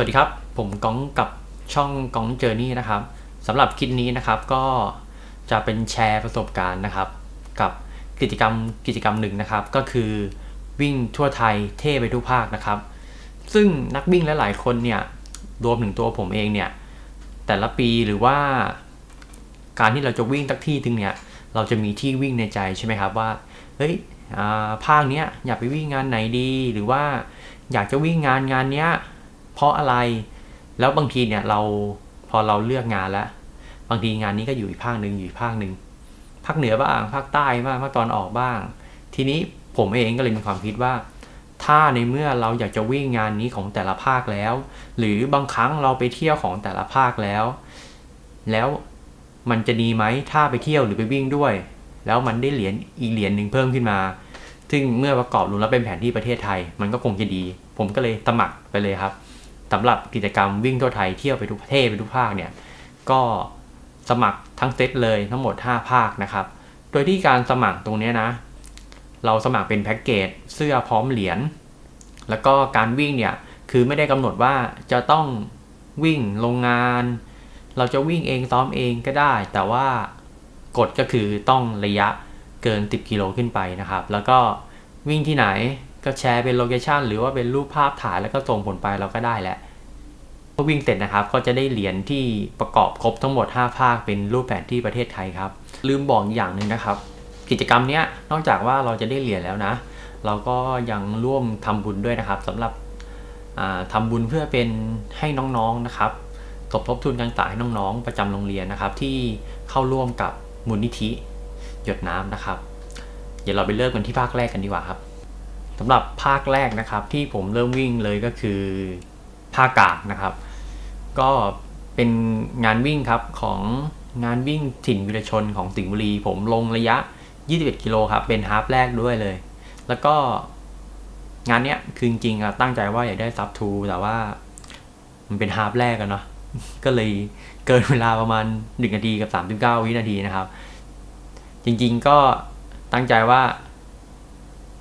วัสดีครับ ผมก้องกับช่องก้องเจอร์นี่นะครับสำหรับคลิปนี้นะครับก็จะเป็นแชร์ประสบการณ์นะครับ กับกิจกรรมกิจกรรมหนึ่งนะครับ ก็คือวิ่งทั่วไทยเท่ไปทุกภาคนะครับ ซึ่งนักวิ่งหลายๆคนเนี่ยรวมถึงตัวผมเองเนี่ยแต่ละปีหรือว่า การที่เราจะวิ่งตักที่ถึงเนี่ยเราจะมีที่วิ่งในใจใช่ไหมครับว่าเฮ้ยภาคเนี้ยอยากไปวิ่งงานไหนดี หรือว่าอยากจะวิ่งงานงานเนี้ย เพราะอะไร แล้วบางทีเนี่ยเราพอเราเลือกงานแล้ว บางทีงานนี้ก็อยู่อีกภาคหนึ่งอยู่อีกภาคหนึ่งภาคเหนือบ้างภาคใต้บ้างภาคตอนออกบ้าง ทีนี้ผมเองก็เลยมีความคิดว่า ถ้าในเมื่อเราอยากจะวิ่งงานนี้ของแต่ละภาคแล้ว หรือบางครั้งเราไปเที่ยวของแต่ละภาคแล้ว แล้วมันจะดีไหมถ้าไปเที่ยวหรือไปวิ่งด้วย แล้วมันได้เหรียญอีกเหรียญหนึ่งเพิ่มขึ้นมา ซึ่งเมื่อประกอบรวมแล้วเป็นแผนที่ประเทศไทย มันก็คงจะดี ผมก็เลยสมัครไปเลยครับ สำหรับกิจกรรมวิ่งทั่วไทยเที่ยวไปทุกประเทศไปทุกภาคเนี่ยก็สมัครทั้งเซตเลยทั้งหมด 5 ภาคนะครับ โดยที่การสมัครตรงนี้นะ เราสมัครเป็นแพ็กเกจเสื้อพร้อมเหรียญแล้วก็การวิ่งเนี่ยคือไม่ได้กำหนดว่าจะต้องวิ่งโรงงาน เราจะวิ่งเองซ้อมเองก็ได้ แต่ว่ากฎก็คือต้องระยะเกิน 10 กิโลขึ้นไปนะครับ แล้วก็วิ่งที่ไหน ก็แชร์เป็นโลเคชันหรือว่าเป็นรูปภาพถ่ายแล้วก็ส่งผลไปเราก็ได้แล้วพอวิ่งเสร็จนะครับ ก็จะได้เหรียญที่ประกอบครบทั้งหมด 5 ภาคเป็นรูปแผนที่ประเทศไทยครับ ลืมบอกอย่างหนึ่งนะครับ กิจกรรมเนี้ยนอกจากว่าเราจะได้เหรียญแล้วนะ เราก็ยังร่วมทำบุญด้วยนะครับสำหรับอ่าทำบุญเพื่อเป็นให้น้องๆนะครับสมทบทุนการศึกษาให้น้องๆ ประจำโรงเรียนนะครับ ที่เข้าร่วมกับมูลนิธิ หยดน้ำนะครับ เดี๋ยวเราไปเริ่มกันที่ภาคแรกกันดีกว่าครับ สำหรับภาคแรกนะครับที่ผมเริ่มวิ่งเลยก็คือภาคกลางนะครับ ก็เป็นงานวิ่งครับของงานวิ่งถิ่นวิรชนของสิงห์บุรี ผมลงระยะ 21 กิโลครับ เป็นฮาฟแรกด้วยเลย แล้วก็งานเนี้ยคือจริงๆอะตั้งใจว่าอยากได้ซับทูแต่ว่า มันเป็นฮาฟแรกกันเนาะก็เลยเกินเวลาประมาณ 1 นาทีกับ 39 วินาทีนะครับ จริงๆก็ตั้งใจว่า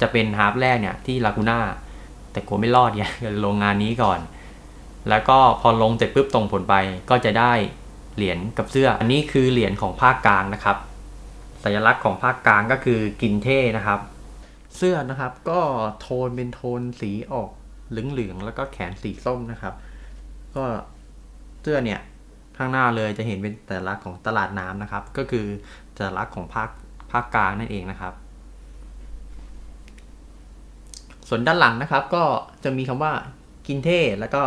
จะเป็นฮาล์ฟแรกเนี่ยที่ลากูน่าแต่กลัวไม่รอดเนี่ยลงงานนี้ก่อน แล้วก็พอลงเสร็จปุ๊บตรงผลไปก็จะได้เหรียญกับเสื้อ อันนี้คือเหรียญของภาคกลางนะครับ สัญลักษณ์ของภาคกลางก็คือกินเท่นะครับ เสื้อนะครับก็โทนเป็นโทนสีออกเหลืองๆแล้วก็แขนสีส้มนะครับ ก็เสื้อเนี่ยข้างหน้าเลยจะเห็นเป็นสัญลักษณ์ของตลาดน้ำนะครับ ก็คือสัญลักษณ์ของภาคภาคกลางนั่นเองนะครับ ส่วนด้านหลังนะครับก็จะมีคำว่ากินเท่แล้วก็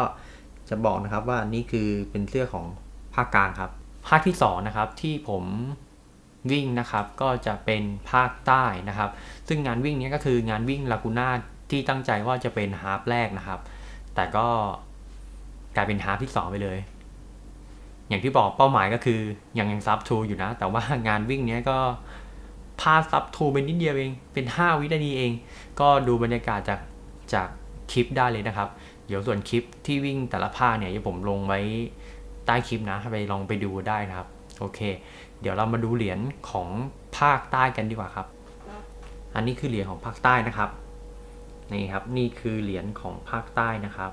จะบอกนะครับว่านี่คือเป็นเสื้อของภาคกลางครับ ภาคที่สองนะครับที่ผมวิ่งนะครับก็จะเป็นภาคใต้นะครับ ซึ่งงานวิ่งนี้ก็คืองานวิ่งลากูน่าที่ตั้งใจว่าจะเป็นฮาล์ฟแรกนะครับ แต่ก็กลายเป็นฮาล์ฟที่สองไปเลย อย่างที่บอกเป้าหมายก็คือยังยังซับทูอยู่นะ แต่ว่างานวิ่งนี้ก็ พาดซับทูเป็นนิดเดียวเอง เป็น 5 วินาทีเอง ก็ดูบรรยากาศจากจากคลิปได้เลยนะครับ เดี๋ยวส่วนคลิปที่วิ่งแต่ละภาคเนี่ยผมลงไว้ใต้คลิปนะ ไปลองไปดูได้นะครับ โอเค เดี๋ยวเรามาดูเหรียญของภาคใต้กันดีกว่าครับ อันนี้คือเหรียญของภาคใต้นะครับ นี่ครับ นี่คือเหรียญของภาคใต้นะครับ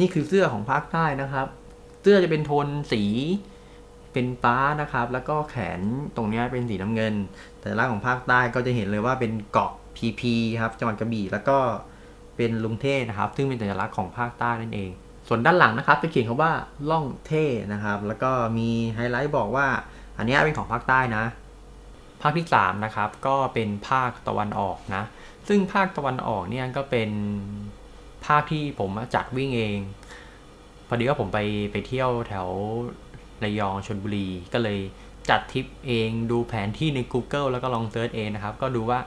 นี่คือเสื้อของภาคใต้นะครับ เสื้อจะเป็นโทนสี เป็นฟ้านะครับ แล้วก็แขนตรงนี้เป็นสีน้ำเงิน แต่ละของภาคใต้ก็จะเห็นเลยว่าเป็นเกาะพีพีครับจังหวัดกระบี่แล้วก็เป็นลุงเท่นะครับ ซึ่งเป็นสัญลักษณ์ของภาคใต้นั่นเอง ส่วนด้านหลังนะครับจะเขียนคำว่าล่องเท่นะครับ แล้วก็มีไฮไลท์บอกว่า อันนี้เป็นของภาคใต้นะ ภาคที่3นะครับก็เป็นภาคตะวันออกนะ ซึ่งภาคตะวันออกเนี่ยก็เป็นภาคที่ผมจัดวิ่งเองพอดีว่าผมไปไปเที่ยวแถว ระยองชนบุรี ก็เลยจัดทริปเองดูแผนที่ใน Google แล้วก็ลองเซิร์ชเองนะครับ ก็ดูว่า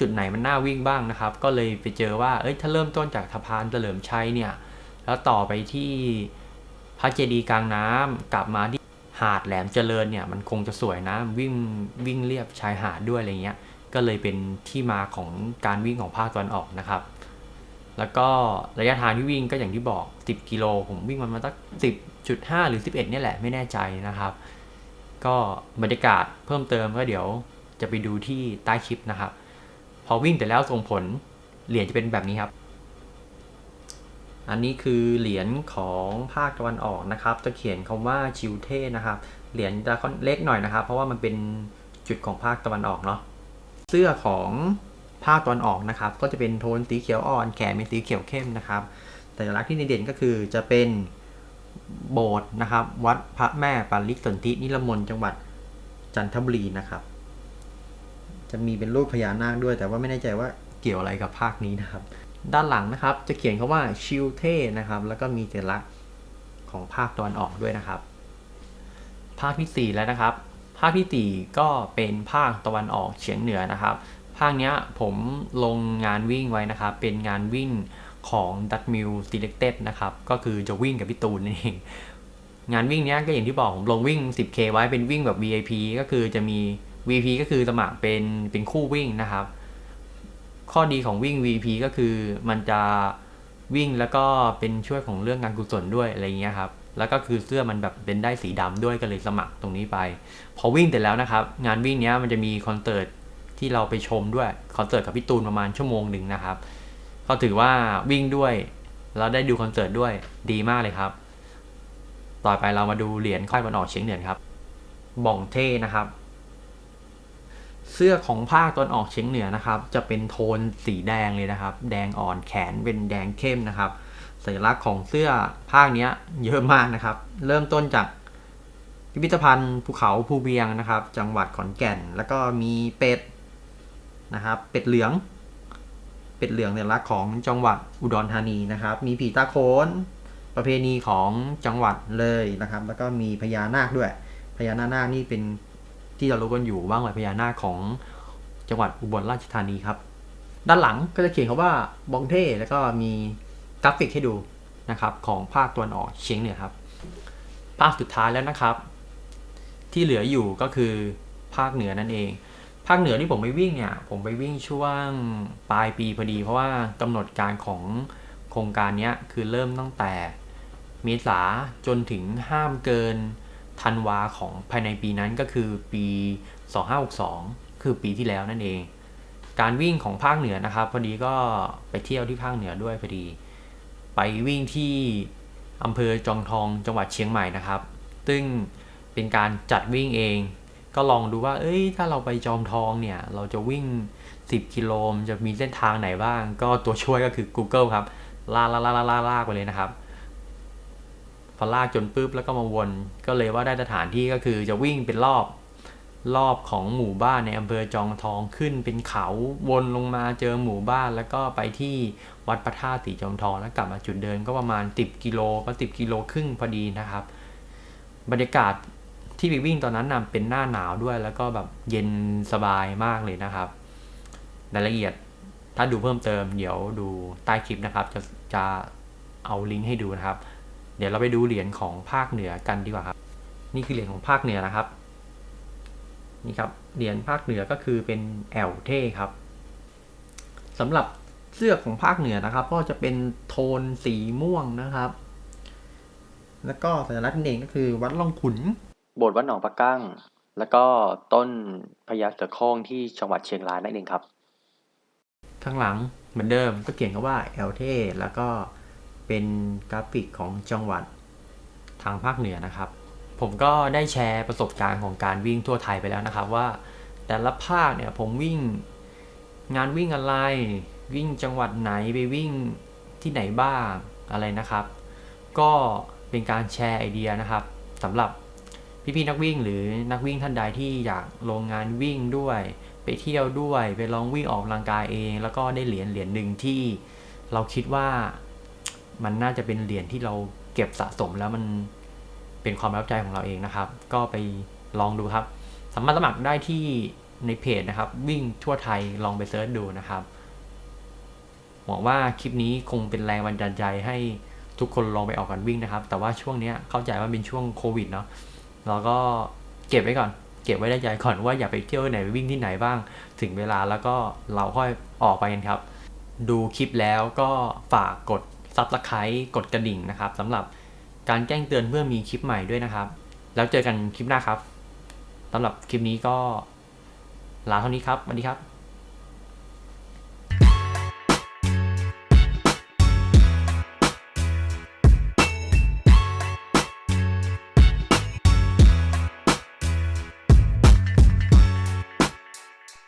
จุดไหนมันน่าวิ่งบ้างนะครับ ก็เลยไปเจอว่าเอ้ยถ้าเริ่มต้นจากสะพานเฉลิมชัยเนี่ย แล้วต่อไปที่พระเจดีย์กลางน้ำกลับมาที่หาดแหลมเจริญเนี่ยมันคงจะสวยนะวิ่งวิ่งเรียบชายหาดด้วยอะไรเงี้ยก็เลยเป็นที่มาของการวิ่งของภาคตะวันออกนะครับ แล้วก็ระยะทางที่วิ่งก็อย่างที่บอก 10 กิโล ผมวิ่งมันมาสัก10.5 หรือ 11 เนี่ยแหละไม่แน่ใจนะครับ ก็บรรยากาศเพิ่มเติมก็เดี๋ยวจะไปดูที่ใต้คลิปนะครับ พอวิ่งแต่แล้วส่งผลเหรียญจะเป็นแบบนี้ครับ อันนี้คือเหรียญของภาคตะวันออกนะครับ จะเขียนคำว่าชิวเท่นะครับ เหรียญจะเล็กหน่อยนะครับ เพราะว่ามันเป็นจุดของภาคตะวันออกเนาะ เสื้อของ ภาคตะวันออกนะครับ ก็จะเป็นโทนสีเขียวอ่อน แขนเป็นสีเขียวเข้มนะครับแต่ลักษณ์ที่เด่นก็คือจะเป็นโบสถ์นะครับ วัดพระแม่ปาริกสนธินิรมนจังหวัดจันทบุรีนะครับ จะมีเป็นรูปพญานาคด้วย แต่ว่าไม่แน่ใจว่าเกี่ยวอะไรกับภาคนี้นะครับ ด้านหลังนะครับ จะเขียนคาว่าชิวเท่นะครับ แล้วก็มีสัญลักษณ์ของภาคตะวันออกด้วยนะครับ ภาคที่ 4 แล้วนะครับ ภาคที่ 4 ก็เป็นภาคตะวันออกเฉียงเหนือนะครับ ภาคเนี้ยผมลงงานวิ่งไว้นะครับ เป็นงานวิ่งของ d u t m i l Selected นะครับ ก็คือจะวิ่งกับพี่ตูนนั่นเอง งานวิ่งเนี้ยก็อย่างที่บอกผมลงวิ่ง 10K ไว้เป็นวิ่งแบบ VIP ก็คือจะมี VP ก็คือสมัครเป็นเป็นคู่วิ่งนะครับ ข้อดีของวิ่ง VP ก็คือมันจะวิ่งแล้วก็เป็นช่วยของเรื่องการกุศลด้วยอะไรเงี้ยครับ แล้วก็คือเสื้อมันแบบเป็นได้สีดำด้วยก็เลยสมัครตรงนี้ไป พอวิ่งเสร็จแล้วนะครับ งานวิ่งเนี้ยมันจะมีคอนเสิร์ต ที่เราไปชมด้วยคอนเสิร์ตกับพี่ตูนประมาณชั่วโมงหนึ่งนะครับ ก็ถือว่าวิ่งด้วยแล้วได้ดูคอนเสิร์ตด้วยดีมากเลยครับ ต่อไปเรามาดูเหรียญค่ายวันออกเฉียงเหนือครับ บ่องเท่นะครับ เสื้อของภาคตอนออกเฉียงเหนือนะครับ จะเป็นโทนสีแดงเลยนะครับ แดงอ่อนแขนเป็นแดงเข้มนะครับ สัญลักษณ์ของเสื้อภาคเนี้ยเยอะมากนะครับ เริ่มต้นจากพิพิธภัณฑ์ภูเขาภูเบียงนะครับ จังหวัดขอนแก่น แล้วก็มีเป็ด นะครับ เป็ดเหลือง เป็ดเหลืองสัญลักษณ์ของจังหวัดอุดรธานีนะครับ มีผีตาโขนประเพณีของจังหวัดเลยนะครับ แล้วก็มีพญานาคด้วย พญานาคนี่เป็นที่เรารู้กันอยู่บ้างไหมพญานาคของจังหวัดอุบลราชธานีครับ ด้านหลังก็จะเขียนคำว่าบองเท่แล้วก็มีกราฟิกให้ดูนะครับของภาคตะวันออกเฉียงเหนือครับ ภาคสุดท้ายแล้วนะครับ ที่เหลืออยู่ก็คือภาคเหนือนั่นเอง ภาคเหนือที่ผมไปวิ่งเนี่ย ผมไปวิ่งช่วงปลายปีพอดี เพราะว่ากำหนดการของโครงการนี้คือเริ่มตั้งแต่เมษาจนถึงห้ามเกินธันวาของภายในปีนั้นก็คือปี 2562 คือปีที่แล้วนั่นเอง การวิ่งของภาคเหนือนะครับ พอดีก็ไปเที่ยวที่ภาคเหนือด้วยพอดี ไปวิ่งที่อำเภอจอมทองจังหวัดเชียงใหม่นะครับ ซึ่งเป็นการจัดวิ่งเอง ก็ลองดูว่า เอ้ย ถ้าเราไปจอมทองเนี่ย เราจะวิ่ง 10 กิโลมจะมีเส้นทางไหนบ้าง ก็ตัวช่วยก็คือ Google ครับ ลากลากลากลากลากไปเลยนะครับ พอลากจนปุ๊บแล้วก็มาวน ก็เลยว่าได้สถานที่ก็คือจะวิ่งเป็นรอบ รอบของหมู่บ้านในอำเภอจอมทองขึ้นเป็นเขาวนลงมาเจอหมู่บ้านแล้วก็ไปที่วัดพระธาตุสีจอมทอง แล้วกลับมาจุดเดิมก็ประมาณ 10 กิโลก็10 กิโลครึ่งพอดีนะครับ บรรยากาศ ที่ไปวิ่งตอนนั้นนะเป็นหน้าหนาวด้วย แล้วก็แบบเย็นสบายมากเลยนะครับรายละเอียดถ้าดูเพิ่มเติม เดี๋ยวดูใต้คลิปนะครับ จะจะเอาลิงก์ให้ดูนะครับ เดี๋ยวเราไปดูเหรียญของภาคเหนือกันดีกว่าครับ นี่คือเหรียญของภาคเหนือนะครับ นี่ครับเหรียญภาคเหนือก็คือเป็นแอลเท่ครับสำหรับเสื้อของภาคเหนือนะครับ ก็จะเป็นโทนสีม่วงนะครับ แล้วก็สัญลักษณ์นั่นเองก็คือวัดล่องขุน โบสถ์วัดหนองปะกั้ง แล้วก็ต้นพญาเสือโคร่งที่จังหวัดเชียงรายนั่นเองครับ ข้างหลังเหมือนเดิมก็เขียนคำว่าแอลเทแล้วก็เป็นกราฟิกของจังหวัดทางภาคเหนือนะครับ ผมก็ได้แชร์ประสบการณ์ของการวิ่งทั่วไทยไปแล้วนะครับว่า แต่ละภาคเนี่ยผมวิ่งงานวิ่งอะไร วิ่งจังหวัดไหนไปวิ่งที่ไหนบ้างอะไรนะครับ ก็เป็นการแชร์ไอเดียนะครับสำหรับ พี่ๆนักวิ่งหรือนักวิ่งท่านใดที่อยากลงงานวิ่งด้วย ไปเที่ยวด้วยไปลองวิ่งออกกำลังกายเอง แล้วก็ได้เหรียญเหรียญหนึ่งที่เราคิดว่ามันน่าจะเป็นเหรียญที่เราเก็บสะสมแล้วมันเป็นความรับใจของเราเองนะครับ ก็ไปลองดูครับสามารถสมัครได้ที่ในเพจนะครับ วิ่งทั่วไทยลองไปเซิร์ชดูนะครับหวังว่าคลิปนี้คงเป็นแรงบันดาลใจให้ทุกคนลองไปออกกันวิ่งนะครับ แต่ว่าช่วงนี้เข้าใจว่าเป็นช่วงโควิดเนาะ เราก็เก็บไว้ก่อน เก็บไว้ได้ใจก่อนว่าอย่าไปเที่ยวไหนวิ่งที่ไหนบ้าง ถึงเวลาแล้วก็เราค่อยออกไปกันครับ ดูคลิปแล้วก็ฝากกดซับสไครต์กดกระดิ่งนะครับสำหรับการแจ้งเตือนเมื่อมีคลิปใหม่ด้วยนะครับ แล้วเจอกันคลิปหน้าครับสำหรับคลิปนี้ก็ลาเท่านี้ครับสวัสดีครับ